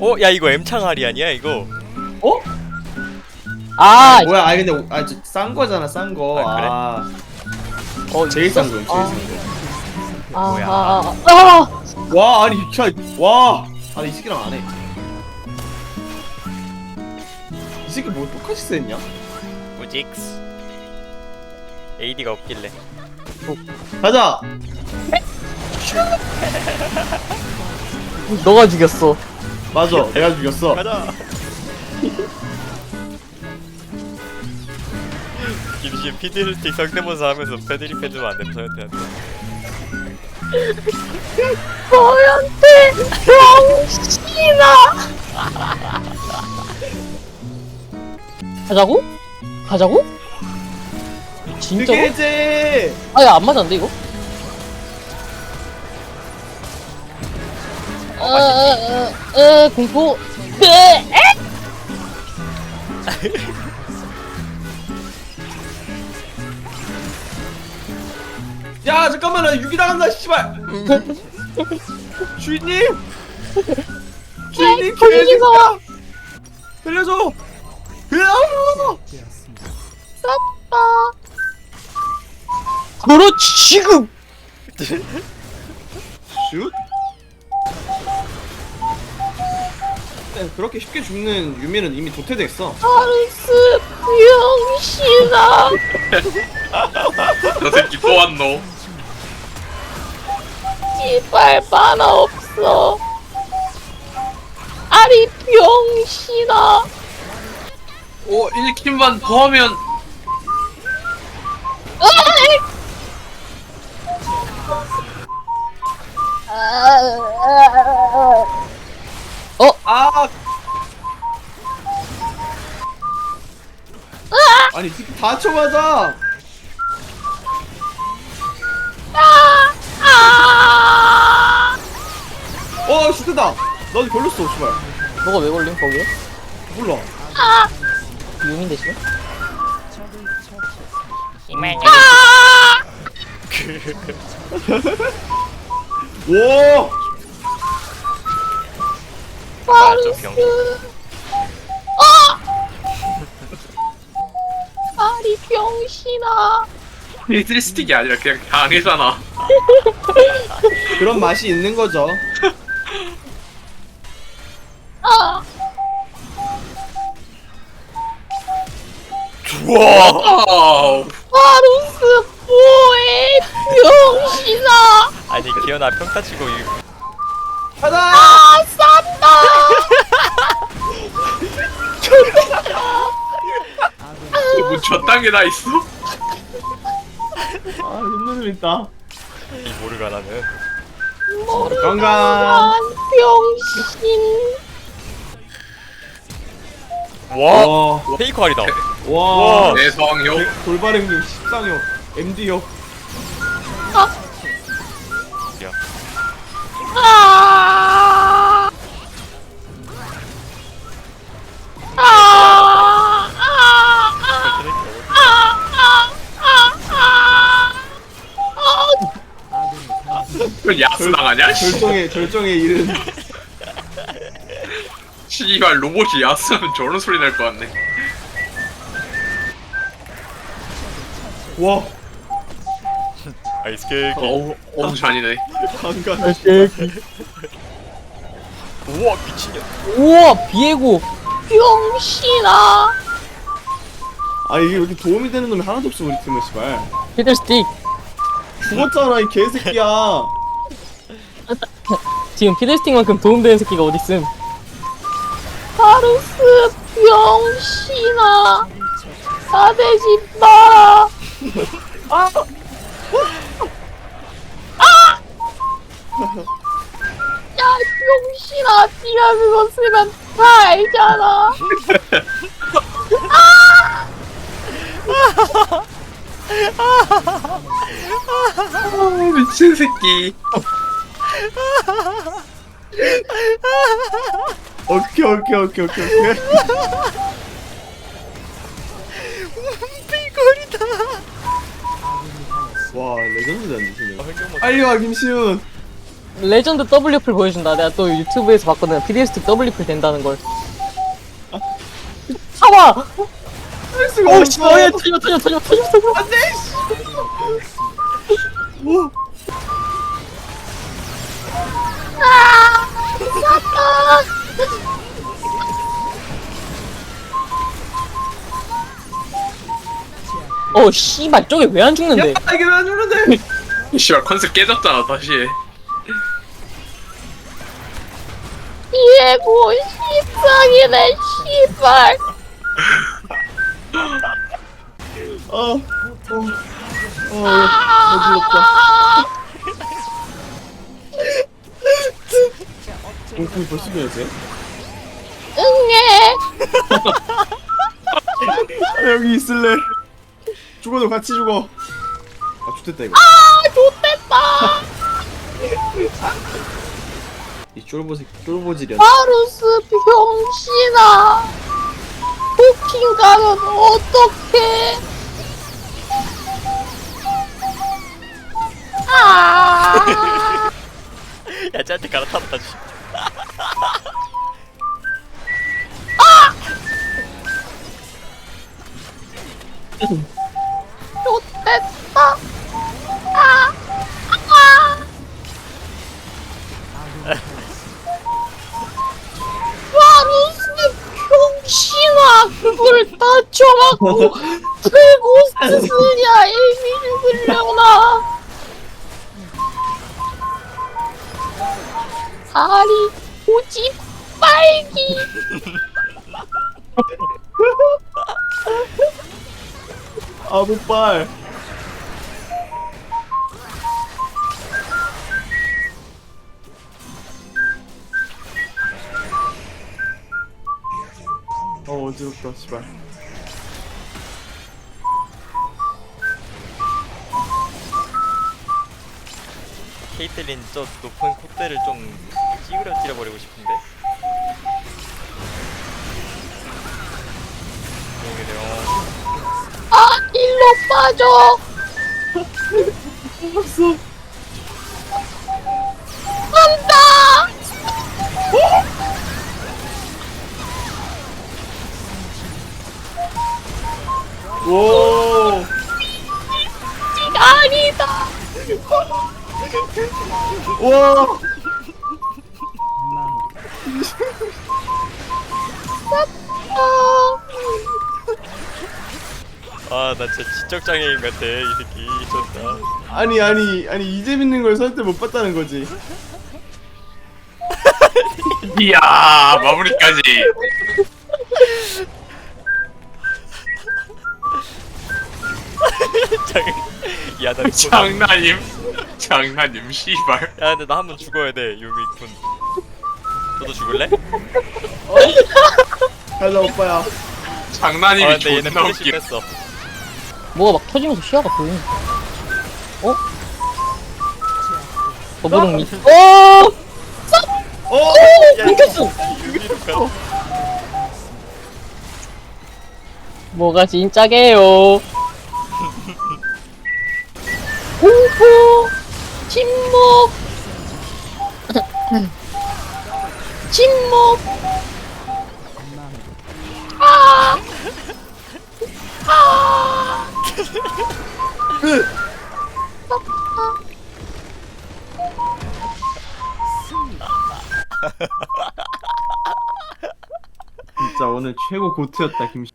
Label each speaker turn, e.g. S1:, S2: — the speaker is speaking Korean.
S1: 어? 야 이거 M창알이 아니야 이거
S2: 어?
S3: 아,
S2: 뭐야 아니 근데 아싼 거잖아 싼 거
S1: 아, 그래?
S2: 아,
S3: 어,
S2: 제일 싼 거, 제일
S3: 아.
S2: 싼 거.
S3: 아,
S1: 뭐야.
S3: 아, 아, 아,
S2: 와 아니 야와 아니 이 새끼랑 안 해 이 새끼 뭐 똑같이 쓰였냐?
S1: 무직스 AD가 없길래
S2: 가자
S3: 너가 죽였어.
S2: 맞아 내가 죽였어
S1: 가자 김씨 피드스틱 성대모사 하면서 패드립 해주면 안 되면 서현태한테
S3: 너한테 병신아. 가자고? 가자고? 진짜로?
S2: 그게 이제
S3: 아야 안 맞았는데 이거? 어, 어, 어, 어, 공포. 네. 에?
S2: 야 잠깐만 나 유기 당한다 씨발 주인님 주인님
S3: 거기
S2: 개새끼야 살려줘 으아!
S3: 쌌다. 그렇지 지금.
S2: 슛 그렇게 쉽게 죽는 유미는 이미 도태됐어
S3: 아르스 병신아.
S4: 저 새끼 또 왔노.
S3: 씨발 만화 없어. 아리 병신아.
S4: 오, 1킬만 더 하면
S3: 으이! 어?
S2: 아 아니 다 쳐맞아
S3: 아! 아!
S2: 어 슈트다 너 걸렸어 씨발
S3: 너가 왜 걸림 거기에?
S2: 몰라
S3: 아! 유민 대신?
S2: 오
S1: 맞아 병
S3: 아! 아리 병신아.
S4: 히트리 스틱이 아니라 그냥 당해잖아.
S2: 그런 맛이 있는 거죠
S3: 아!
S1: 좋아
S4: 와우.
S3: 아루스 뭐해 병신아.
S1: 아니 기현아 평타 치고 이
S2: 가자
S3: 아 쌌다.
S4: 뭐저 땅에 나 있어?
S2: 아 눈물 있다.
S1: 이 모르가 나는.
S2: 건강!
S3: 난 병신.
S1: 와!
S2: 와,
S1: 페이커 알이다.
S2: 와,
S1: 와.
S4: 내성형.
S2: 돌발행님 십상형 MD형
S1: 야
S4: 그건 야수 당하냐? 씨.
S2: 절정의 절정의 일은
S4: 씨발 로봇이 야수하면 저런 소리 날 것 같네.
S2: 와.
S1: 아이스 케이크.
S4: 어우, 어우 잔이네.
S2: 강간.
S1: 우와 미친년.
S3: 우와 비에고. 병신아
S2: 아 이게 왜 이렇게 도움이 되는 놈이 하나도 없어 우리 팀은 씨발.
S3: 피들스틱
S2: 죽었잖아 이 개새끼야.
S3: 지금 피들스틱만큼 도움되는 새끼가 어딨음? 바루스 병신아 사대지 마라.
S2: 아!
S3: 야 병신아 네가 그거 쓰면 다 알잖아.
S4: 아, 미친 새끼.
S2: 오케이 오케이 오케이 오케이 오케이
S1: 페이커리다
S2: 와 레전드다
S1: 아,
S2: 미친년
S1: 횡격막
S2: 빨리 와 김시훈
S3: 레전드 W풀 보여준다. 내가 또 유튜브에서 봤거든. PDST W풀 된다는 걸. 참아!
S2: 할 수가
S3: 오, 씨, 어, 야, 터져, 터져, 터져, 터져, 터져.
S2: 안돼. 오.
S3: 어, 씨발, 저게
S2: 왜안야
S3: 죽는데?
S2: 이게 왜안 주는데?
S4: 씨발 컨셉 깨졌잖아 다시 해
S3: 예고, 십상이네, 씨발.
S2: 어. 어. 어. 어지럽다. 공포 벌써 되었어요?
S3: 응애.
S2: 아, 여기 있을래. 죽어도 같이 죽어. 아, 좋됐다 이거.
S3: 아, 좋댔다.
S2: 이 쫄보새 쫄보질이야.
S3: 바루스 병신아. 포킹 가면 어떡해? 아.
S1: 야 쟤한테 갈아탔다 씨.
S3: 그걸 다 쳐갖고 풀고스트 쓰냐 에미 죽으려나 다리 오지 빨기
S2: 아, 못발. 씨발.
S1: 케이틀린 저 높은 콧대를 좀 찌그러 찌려버리고 싶은데 여기 돼요
S3: 아 일로 빠져
S2: 알았어. 오.
S3: 아니다
S2: 와.
S1: 아 나 진짜 지적 장애인 같아 이 새끼 좋다
S2: 아니, 아니, 아니, 이 재밌는 걸 설때 못 봤다는 거지.
S4: 이야 마무리까지
S1: 야나 야
S4: 장난임. 장난임 씨발.
S1: 근데 나 한 번 죽어야 돼 유미군 너도 죽을래?
S2: 가자, 오빠야.
S1: 아
S4: 장난임이
S1: 근데 얘네
S4: 존나
S1: 플래시
S4: 웃겨
S1: 뺐어.
S3: 뭐가 막 터지면서 시야가 보이네. 어? 더블응리. 어!
S2: 어.
S3: 끊겼어!
S1: 유미로 가
S3: 뭐가 진짜게요 공포 침묵 침묵 아! 아!
S2: 진짜 오늘 최고 고트였다, 김씨.